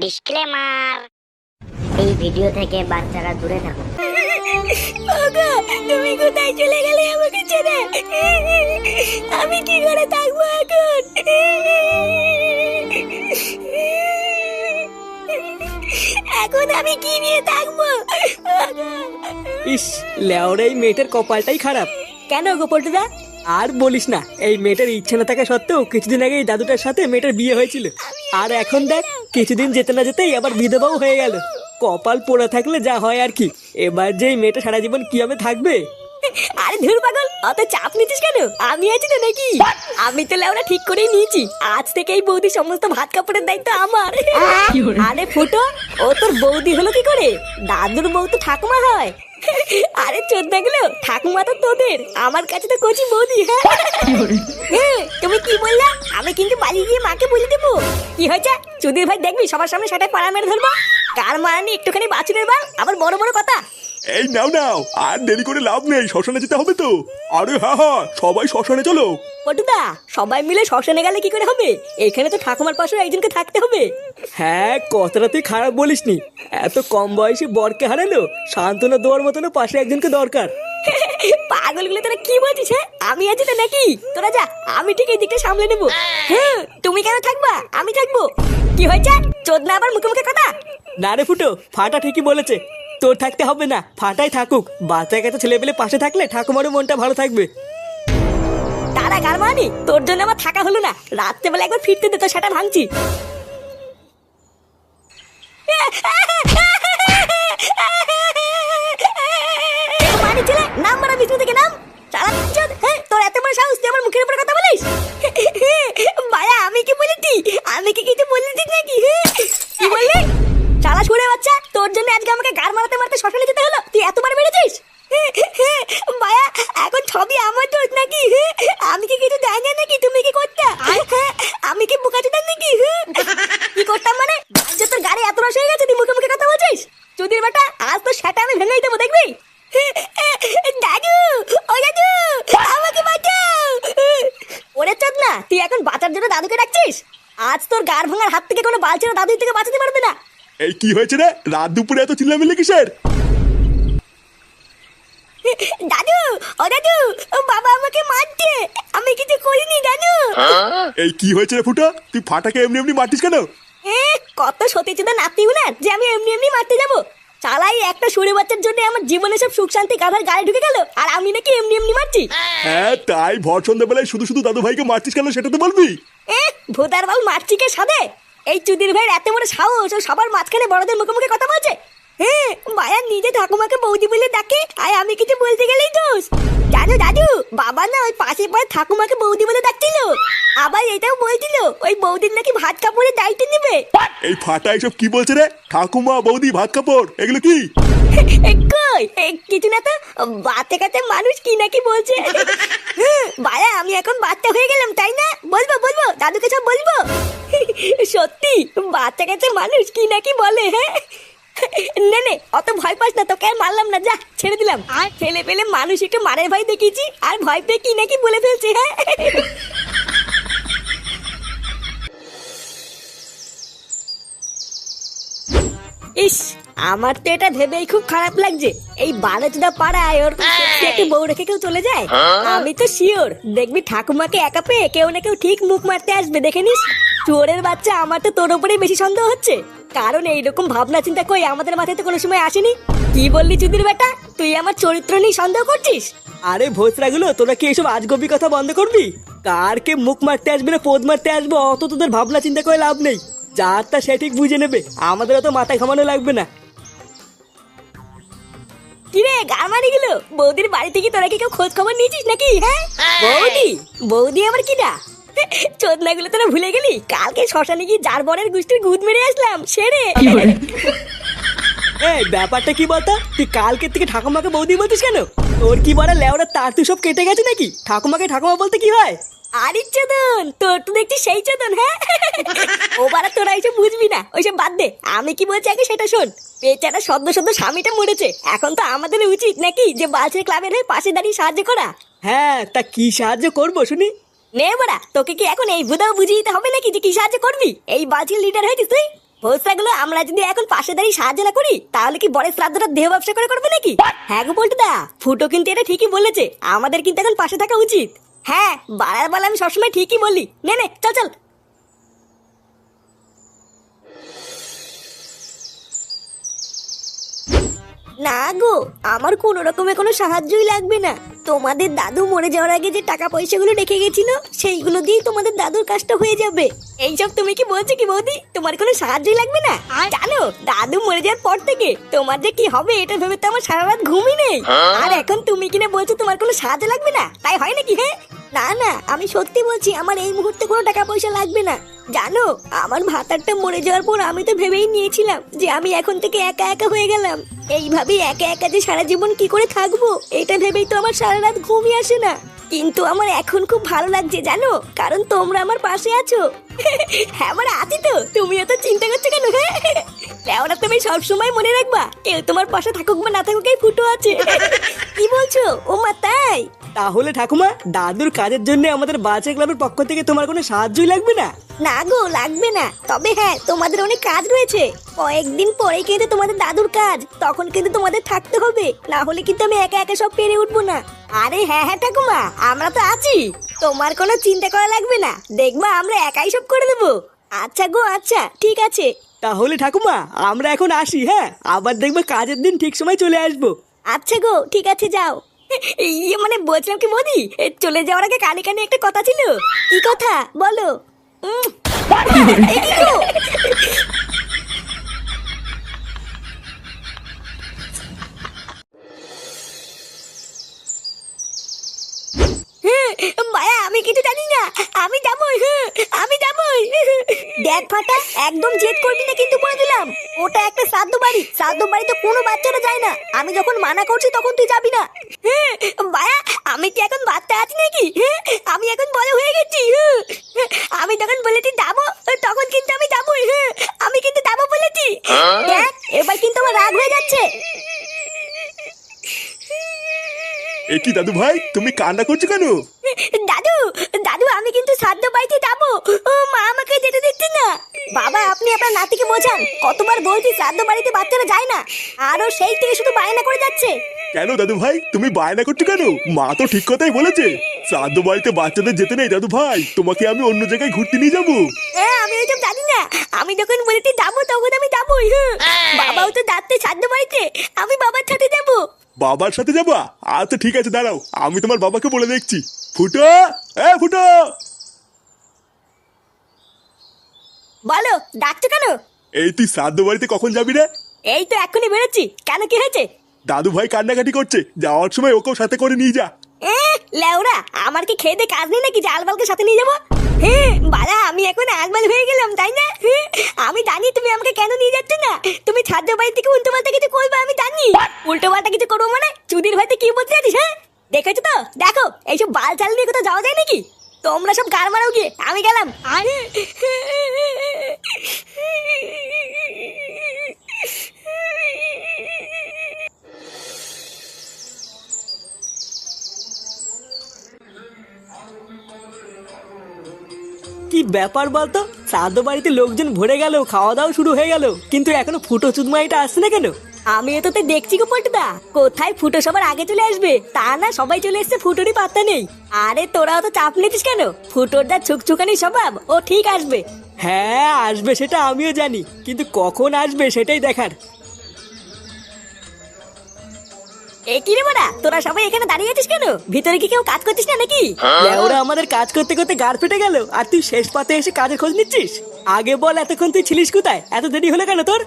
Disclaimer এই video থেকে বাচ্চারা দূরে থাকুন ওগো তুমি কোথায় চলে গেলে আমাকে ছেড়ে? আমি কি করে থাকব এখন? এখন আমি কি নিয়ে থাকব? ইস লেওরা এই মেয়েটার কপালটাই খারাপ। কেন গো পল্টুদা? আর বলিস না এই মেয়েটার ইচ্ছে না থাকা সত্ত্বেও কিছুদিন আগে এই দাদুটার সাথে মেয়েটার বিয়ে হয়েছিল। আর এখন দেখ কিছুদিন যেতে না যেতেই আবার বিধবাও হয়ে গেল। কপাল পোড়া থাকলে যা হয় আর কি এবার যে এই মেয়েটা সারা জীবন কীভাবে থাকবে? আরে ধুর পাগল অত চাপ নিচ্ছিস কেন? আমি আছি তো নাকি? আমি তো লেওরা ঠিক করেই নিয়েছি আজ থেকে এই বৌদি সমস্ত ভাত কাপড়ের দায়িত্ব আমার। আরে ফুটো ও তোর বৌদি হলো কি করে? দাদুর বউ তো ঠাকুমা হয় আরে চোদ্দা দেখল ঠাকুমা তো তোদের, আমার কাছে তো কচি বৌদি হ্যাঁ। তুমি কি বললা? আমি কিন্তু বাড়ি গিয়ে মাকে বলে দেবো। কি হয়েছে? চুদির ভাই দেখবি, সবার সামনে সেটা পাড়া মেরে ধরবো। কার মারানি একটুখানি বাছুরের বাল, আবার বড় বড় কথা। এই নাও নাও। আর দেরি করে লাভ নেই শ্মশানে যেতে হবে তো। আরে হ্যাঁ হ্যাঁ সবাই শ্মশানে চলো। পটুদা সবাই মিলে শ্মশানে গেলে কি করে হবে? এখানে তো ঠাকুমার পাশে একজনকে থাকতে হবে। হ্যাঁ কথাটা তুই খারাপ বলিসনি। এত কম বয়সী বরকে হারালো সান্ত্বনা দেওয়ার মতনও পাশে একজনকে দরকার। পাগলগুলো তোরা কি বলছিস হ্যাঁ? আমি আছি তো নাকি? তোরা যা আমি ঠিক এই দিকটা সামলে নেব। হ্যাঁ তুমি কেন থাকবা? আমি থাকব। কি হয়েছে? চোদনা আবার মুখে মুখে কথা? না রে ফুটো ফাটা ঠিকই বলেছে। তোর থাকতে হবে না। ফাটাই থাকুক। বাচ্চা কাছে ছেলে পেলে পাশে থাকলে ঠাকুমারও মনটা ভালো থাকবে। তারা গার মানি, তোর জন্য আমার থাকা হলো না। রাত্রেবেলা একবার ফিরতে দে, তো সেটা ভাঙছি। নাম মারা বিষ্ণু থেকে নাম। হ্যাঁ তোর এত বড় সাহস, তুই আমার মুখের উপরে কথা বলিস? ভাইয়া আমি কি বলেছি আমি কি কিছু বলেছি নাকি কি বললি চালা ছুড়ে বাচ্চা তোর জন্য আজকে আমাকে গার মারাতে মারতে শ্মশানে যেতে হলো তুই এতবার মেরেছিস ভাইয়া এখন সবই আমার দোষ নাকি আমি কি কিছু জানি না নাকি তুমি কি করতে আমি কি বোকা চোদার নাকি কি করতাম মানে আজ যে তোর গাড়ি এত রস হয়ে গেছে তুই মুখে মুখে কথা বলছিস চুদির বেটা আজ তো সেটা আমি ভেঙেই দেবো দেখবি দাদু ও দাদু আমাকে বাঁচাও ওরে চোদ না তুই এখন বাঁচার জন্য দাদুকে ডাকছিস? আজ তোর গার ভাঙার হাত থেকে কোনো বালছেনা দাদু থেকে বাঁচাতে পারবে না। এই কি হয়েছে রে? রাত দুপুরে এত চিল্লামিল্লি কিসের? দাদু ও দাদু ও বাবা আমাকে মারছে। আমি কিছু করিনি দাদু। এই কি হয়েছে রে ফুটো? তুই ফাটাকে এমনি এমনি মারতিস কেন? এ কত সতীচুদা নাতিও না যে আমি এমনি এমনি মারতে যাব? চালাই একটা সুরে বাচ্চার জন্য আমার জীবনে সব সুখ শান্তি কাঁধার গায়ে ঢুকে গেল। আর আমি নাকি এমনি এমনি মারছি। হ্যাঁ তাই ভর সন্ধ্যাবেলায় শুধু শুধু দাদু ভাইকে মারছিস কেন সেটা তো বলবি? এ ভোদার বাল মারছি কে সাদে এই চুদির ভাইয়ের এত বড় সাহস ও সবার মাঝখানে বড়দের মুখে মুখে কথা বলছে। হ্যাঁ মায়া নিজে ঠাকুমাকে বৌদি বলে ডাকে আর আমি কিছু বলতে গেলেই দোষ। জানো দাদু বাবা না ওই পাশে পাশে ঠাকুমাকে বৌদি বলে ডাকছিল। আবার এটাও বলছিল ওই বৌদির নাকি ভাত কাপড়ের দায়িত্ব নেবে। এই ফাটা এসব কি বলছে রে? ঠাকুমা বৌদি ভাত কাপড় এগুলো কি? কই? কিছু না তো বাচ্চা কাছে মানুষ কি নাকি বলছে? বাড়া আমি এখন বাচ্চা হয়ে গেলাম তাই না? বলব বলব দাদুকে সব বলব? সত্যি বাচ্চা কাছে মানুষ কি নাকি বলে হ্যাঁ? নে নে অত ভয় পাস না তোকে আর মারলাম না যা ছেড়ে দিলাম। আর ছেলে পেলে মানুষ একটু মারের ভয় দেখিয়েছি আর ভয় পেয়ে কি নাকি বলে ফেলছে হ্যাঁ? ইস আমার তো এটা ভেবেই খুব খারাপ লাগছে। এই বারোচুদা পাড়ায় ওর একটু বউ রেখে কেউ চলে যায়? আমি তো শিওর। দেখবি ঠাকুমাকে একা পেয়ে কেউ না কেউ ঠিক মুখ মারতে আসবে দেখে নিস? চোরের বাচ্চা আমার তো তোর উপরেই বেশি সন্দেহ হচ্ছে। কারণ এইরকম ভাবনা চিন্তা কই আমাদের মাথায় তো কোনো সময় আসেনি? কি বললি চুদির বেটা? তুই আমার চরিত্র নিয়ে সন্দেহ করছিস? আরে ভোসরাগুলো তোরা কি এইসব আজগবি কথা বন্ধ করবি? কার কে মুখ মারতে আসবে না পোদ মারতে আসবে অত তোদের ভাবনা চিন্তা করে লাভ নেই। যার তা সে ঠিক বুঝে নেবে। আমাদের অত মাথা ঘামানো লাগবে না। কিরে গারমারি গুলো? বৌদির বাড়ি থেকে তোরা কি কেউ খোঁজ খবর নিয়েছিস নাকি? হ্যাঁ? বৌদি বৌদি আবার কিনা চোদনা গুলো তোরা ভুলে গেলি? কালকে শ্মশানে গিয়ে যার বরের গুষ্টির গুদ মেরে আসলাম সেরে এই ব্যাপারটা কি বলতো? তুই কালকের থেকে ঠাকুমাকে বৌদি বলতিস কেন? তোর কি বড় লেওরা তার তুই সব কেটে গেছে নাকি? ঠাকুমাকে ঠাকুমা বলতে কি হয়? আরে চোদন তোর তো দেখছি সেই চোদন হ্যাঁ? ও বারা তোরা এসব বুঝবি না ওইসব বাদ দে। আমি কি বলছি আগে সেটা শোন। বেচারা সদ্য সদ্য স্বামীটা মরেছে। এখন তো আমাদের উচিত নাকি যে বালছের ক্লাবের হয়ে পাশে দাঁড়িয়ে সাহায্য করা? হ্যাঁ তা কি সাহায্য করব শুনি? নে বড়া তোকে কি এখন এই বুধাও বুঝিয়ে দিতে হবে নাকি যে কি সাহায্য করবি? এই বালছির লিডার হয়েছিস তুই? হোসরাগুলো আমরা যদি এখন পাশে দাঁড়িয়ে সাহায্য না করি তাহলে কি বরের শ্রাদ্ধটা দেহ ব্যবসা করে করবে নাকি? হ্যাঁ গো দা ফুটো কিন্তু এটা ঠিকই বলেছে। আমাদের কিন্তু এখন পাশে থাকা উচিত। হ্যাঁ বাড়ার বেলা আমি সবসময় ঠিকই বলি। নে নে, চল চল। না গো, আমার কোনো রকমের কোনো সাহায্যই লাগবে না। তোমাদের দাদু মরে যাওয়ার আগে যে টাকা পয়সাগুলো রেখে গেছিল, সেইগুলো দিয়েই তোমাদের দাদুর কাজটা হয়ে যাবে। এইসব তুমি কি বলছো কি বৌদি? তোমার কোনো সাহায্যই লাগবে না? জানো দাদু মরে যাওয়ার পর থেকে তোমার যে কি হবে এটা ভেবে তো আমার সারা রাত ঘুমই নেই। আর এখন তুমি কিনা বলছো তোমার কোনো সাহায্য লাগবে না? তাই হয় নাকি হ্যাঁ? না না আমি সত্যি বলছি আমার এই মুহূর্তে কোনো টাকা পয়সা লাগবে না। জানো আমার ভাতারটা মরে যাওয়ার পর আমি তো ভেবেই নিয়েছিলাম যে আমি এখন থেকে একা একা হয়ে গেলাম। এইভাবেই একা একা যে সারা জীবন কি করে থাকব এটা ভেবেই তো আমার সারা রাত ঘুমই আসে না। কিন্তু আমার এখন খুব ভালো লাগছে, জানো? কারণ তোমরা আমার পাশে আছো। হ্যাঁ আমার আছি তো। তুমি এত চিন্তা করছ কেন হ্যাঁ? ওরা তুমি সবসময় মনে রাখবা, কেউ তোমার পাশে থাকুক বা না থাকুক এই ফুটো আছে। কি বলছো? ও মা তাই? তাহলে ঠাকুমা দাদুর কাজের জন্য আমাদের বাচ্চা ক্লাবের পক্ষ থেকে তোমার কোনো সাহায্যই লাগবে না? না গো লাগবে না। তবে হ্যাঁ তোমাদের অনেক কাজ রয়েছে। কয়েকদিন পরে কিন্তু তোমাদের দাদুর কাজ। তখন কিন্তু তোমাদের থাকতে হবে। না হলে কিন্তু আমি একা একা সব পেরে উঠবো না। আরে হ্যাঁ হ্যাঁ ঠাকুমা আমরা তো আছি। তোমার কোনো চিন্তা করা লাগবে না। দেখবা আমরা একাই সব করে দেবো। আচ্ছা গো আচ্ছা ঠিক আছে। তাহলে ঠাকুমা আমরা এখন আসি হ্যাঁ? আবার দেখবে কাজের দিন ঠিক সময় চলে আসব। আচ্ছা গো ঠিক আছে যাও। ইয়ে মানে বলছিলাম কি মোদি? চলে যাওয়ার আগে কানে কানে একটা কথা ছিল। কি কথা? বলো। গো? হ্যাঁ, মায়া আমি কিছু জানি না। আমি যাবই আমি যাবই। দেখ ফাটা, একদম জেদ করবি না কিন্তু বলে দিলাম। ওটা একটা শ্রাদ্ধ বাড়ি। শ্রাদ্ধ বাড়িতে কোনো বাচ্চারা যায় না। আমি যখন মানা করছি তখন তুই যাবি না। মায়া আমি কি এখন বাচ্চা আছি নাকি? আমি এখন বড় হয়ে গেছি। আমি যখন বলেছি যাব, তখন কিন্তু আমি যাবই আমি কিন্তু যাব বলেছি। দেখ, এবার কিন্তু আমার রাগ হয়ে যাচ্ছে। এ দাদু ভাই তুমি কান্না করছ কেন দাদু দাদু আমি কিন্তু শ্রাদ্ধ বাড়িতে যাব। ও মা আমাকে যেতে দিচ্ছে না। বাবা আপনি আপনার নাতিকে বোঝান। কতবার বলছি শ্রাদ্ধ বাড়িতে বাচ্চারা যায় না। আরও সেই থেকে শুধু বায়না করে যাচ্ছে। কেন দাদু ভাই তুমি বায়না করছ কেন? মা তো ঠিক কথাই বলেছে। শ্রাদ্ধ বাড়িতে বাচ্চাদের যেতে নেই দাদু ভাই তোমাকে আমি অন্য জায়গায় ঘুরতে নিয়ে যাব। হ্যাঁ আমি ওইসব জানি না। আমি যখন বলেছি যাব তখন আমি যাবোই। হ্যাঁ বাবাও তো যাচ্ছে শ্রাদ্ধ বাড়িতে। আমি বাবার সাথে যাব। বাবার সাথে যাবা? আচ্ছা ঠিক আছে দাঁড়াও। আমি তোমার বাবাকে বলে দেখছি। ফুটো! এ ফুটো! বলো ডাকছো কেন? এই তুই শ্রাদ্ধ বাড়িতে কখন যাবি রে? এই তো এক্ষুনি বেরোচ্ছি। কেন কি হয়েছে? দাদু ভাই কান্নাকাটি করছে যাওয়ার সময় ওকেও সাথে করে নিয়ে যা। এ লেওরা আমার কি খেয়ে দে কাজ নেই নাকি? যে আলবালকে সাথে নিয়ে যাব? হ্যাঁ বাড়া আমি এখন আলবাল হয়ে গেলাম তাই না? আমি জানি তুমি আমাকে কেন নিয়ে যাচ্ছ না। তুমি ছাদ্য বাড়ি থেকে উল্টো পাল্টা কিছু করবে আমি জানি। উল্টো পাল্টা কিছু করব মানে? চুদির ভাইতে কি বলতে যাচ্ছিস হ্যাঁ? দেখেছ তো? দেখো এইসব বাল চাল নিয়ে কোথাও যাওয়া যায় নাকি? তোমরা সব গার মারাও গিয়ে আমি গেলাম। আরে ব্যাপার বলতো? শ্রাদ্ধ বাড়িতে লোকজন ভরে গেল খাওয়া দাওয়া শুরু হয়ে গেল। কিন্তু এখনও ফুটো চুদমাইটা আসছে না কেন? আমি তো দেখছি গো পল্টুদা। কোথায় ফুটো সবার আগে চলে আসবে? তা না সবাই চলে এসছে ফুটোরই পাত্তা নেই। আরে তোরাও তো চাপ নিতিস কেন? ফুটোর যা ছুকছুকানি স্বভাব ও ঠিক আসবে। হ্যাঁ আসবে সেটা আমিও জানি। কিন্তু কখন আসবে সেটাই দেখার। এ কি রে বড়া? তোরা সবাই এখানে দাঁড়িয়ে আছিস কেন? ভিতরে কি কেউ কাজ করছিস না নাকি? ওরা আমাদের কাজ করতে করতে গাড় ফেটে গেল আর তুই শেষ পাতে এসে কাজের খোঁজ নিচ্ছিস? আগে বল এতক্ষণ তুই ছিলিস কোথায়? এত দেরি হলো কেন তোর?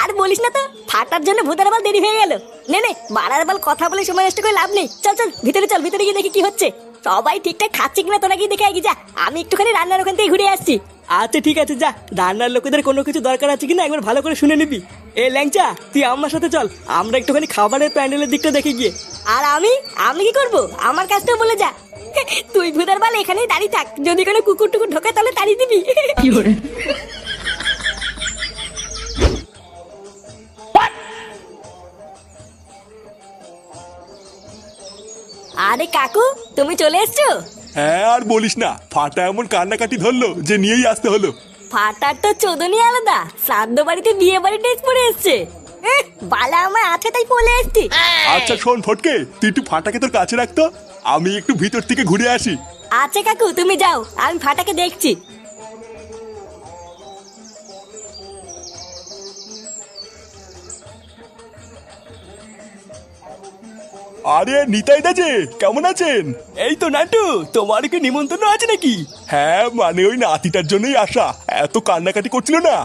আর বলিস না তো ফাটার জন্য ভূতের বাল দেরি হয়ে গেল। নে নে বাড়ার বাল কথা বলে সময় নষ্ট করে লাভ নেই। চল চল ভিতরে চল ভিতরে গিয়ে দেখি কি হচ্ছে। সবাই ঠিকঠাক খাচ্ছে কিনা তোরা গিয়ে দেখে আগে যা। আমি একটুখানি রান্নার ওখান থেকে ঘুরে আসছি। আচ্ছা ঠিক আছে যা। রান্নার লোকেদের কোনো কিছু দরকার আছে কিনা একবার ভালো করে শুনে নিবি। এ ল্যাংচা তুই আমার সাথে চল। আমরা একটুখানি খাবারের প্যান্ডেলের দিকটা দেখে গিয়ে। আর আমি? আমি কি করব? আমার কাজটা বলে যা। তুই ভুদার বাল এখানেই দাঁড়িয়ে থাক। যদি কোনো কুকুর টুকুর ঢোকে তাহলে তাড়িয়ে দিবি। কি করে? আরে কাকু তুমি চলে এসছো? হ্যাঁ আর বলিস না। ফাটা এমন কান্নাকাটি ধরলো যে নিয়েই আসতে হলো। ফাটার তো চোদনি আলাদা। শ্রাদ্ধ বাড়িতে বিয়ে বাড়ি ড্রেস পরে এসছে। এহ, বালা আমার আছে তাই পলে এসছি। আচ্ছা শোন ফটকে তুই একটু ফাটাকে তোর কাছে রাখতো আমি একটু ভিতর থেকে ঘুরে আসি। আচ্ছা কাকু তুমি যাও আমি ফাটাকে দেখছি। আরে নিতাই দা যে কেমন আছেন? এই তো নান্টু তোমার কি নিমন্ত্রণ আছে নাকি? হ্যাঁ মানে ওই নাতিটার জন্যই আসা। এত কান্নাকাটি করছিল না?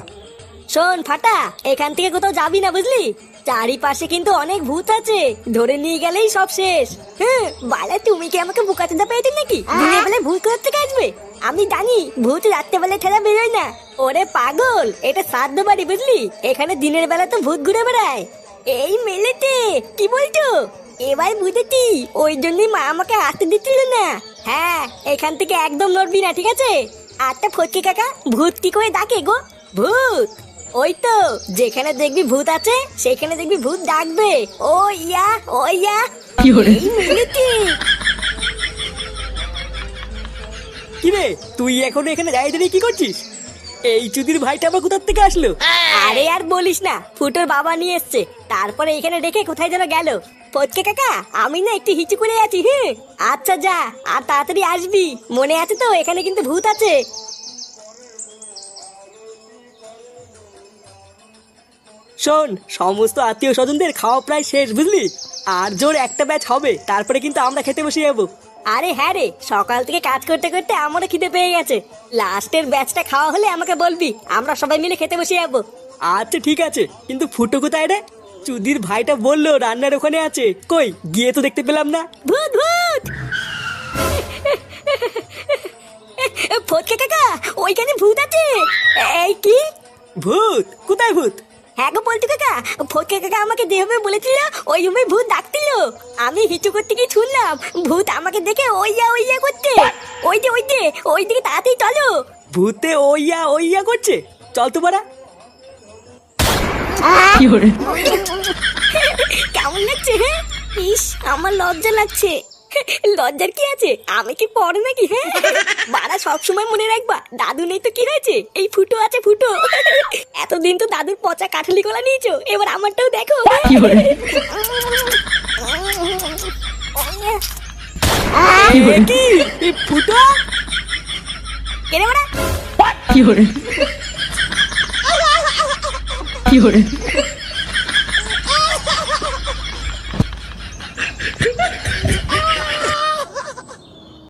শোন ফাটা এখান থেকে কোথাও যাবি না বুঝলি? চারিপাশে কিন্তু অনেক ভূত আছে। ধরে নিয়ে গেলেই সব শেষ। হ্যাঁ বালা তুমি কি আমাকে বুকাতে পেয়েছ নাকি? দিনের বেলায় ভূত কোথা থেকে আসবে? আমি জানি ভূত রাত্রেবেলায় ঠেলা বেরোয় না। ওরে পাগল এটা শ্রাদ্ধ বাড়ি বুঝলি? এখানে দিনের বেলা তো ভূত ঘুরে বেড়ায়। এই মেলেতে কি বলছো? এবার বুঝেছি। ওই জন্যই মা আমাকে আসতে দিচ্ছিল না। হ্যাঁ এখান থেকে একদম নড়বি না ঠিক আছে? আচ্ছা ফটকে কাকা ভূত কি করে ডাকে গো? ভূত? ওই তো যেখানে দেখবি ভূত আছে সেখানে দেখবি ভূত ডাকবে। ও ইয়া ও ইয়া। কি রে তুই এখন এখানে দাঁড়িয়ে দাঁড়িয়ে কি করছিস? এই চুদির ভাইটা আবার কোথার থেকে আসলো? আরে আর বলিস না ফুটোর বাবা নিয়ে এসছে। তারপরে এখানে রেখে কোথায় যেন গেল। ফটকে কাকা আমি না একটু হিচু করে আছি হ্যাঁ আচ্ছা যা আর তাড়াতাড়ি আসবি। মনে আছে তো এখানে কিন্তু ভূত আছে। শোন সমস্ত আত্মীয় স্বজনদের খাওয়া প্রায় শেষ বুঝলি? আর জোর একটা ব্যাচ হবে তারপরে কিন্তু আমরা খেতে বসে যাব। আরে হ্যাঁ রে সকাল থেকে কাজ করতে করতে আমারও খিদে পেয়ে গেছে। লাস্টের ব্যাচটা খাওয়া হলে আমাকে বলবি আমরা সবাই মিলে খেতে বসে যাব। আচ্ছা ঠিক আছে কিন্তু ফুটো কোথায় রে? চুদির ভাইটা বলল রান্নার ওখানে আছে। কই গিয়ে তো দেখতে পেলাম না। ভূত ভূত! ফটকে কাকা? ওইখানে ভূত আছে। এই কি? ভূত কোথায় ভূত? হ্যাঁ গো বলতে কাকা ফটকে কাকা আমাকে যেভাবে বলেছিল ওই ওইভাবে ভূত ডাকছিল। আমি হিচু করতে গিয়ে শুনলাম ভূত আমাকে দেখে ওইয়া ওইয়া করতে ওই যে ওই যে ওই দিকে তাড়াতাড়ি চলো। ভূতে ওইয়া ওইয়া করছে। চল তো পারা কেমন লাগছে হ্যাঁ? ইস আমার লজ্জা লাগছে। লজ্জার কি আছে? আমি কি পড়ে নাকি হ্যাঁ? বাড়া সবসময় মনে রাখবা দাদু নেই তো কি হয়েছে? এই ফুটো আছে ফুটো। এতদিন তো দাদুর পচা কাঠালি কলা নিয়েছো এবার আমারটাও দেখো। কি ফুটো? কেনে বাড়া? কি hore কি hore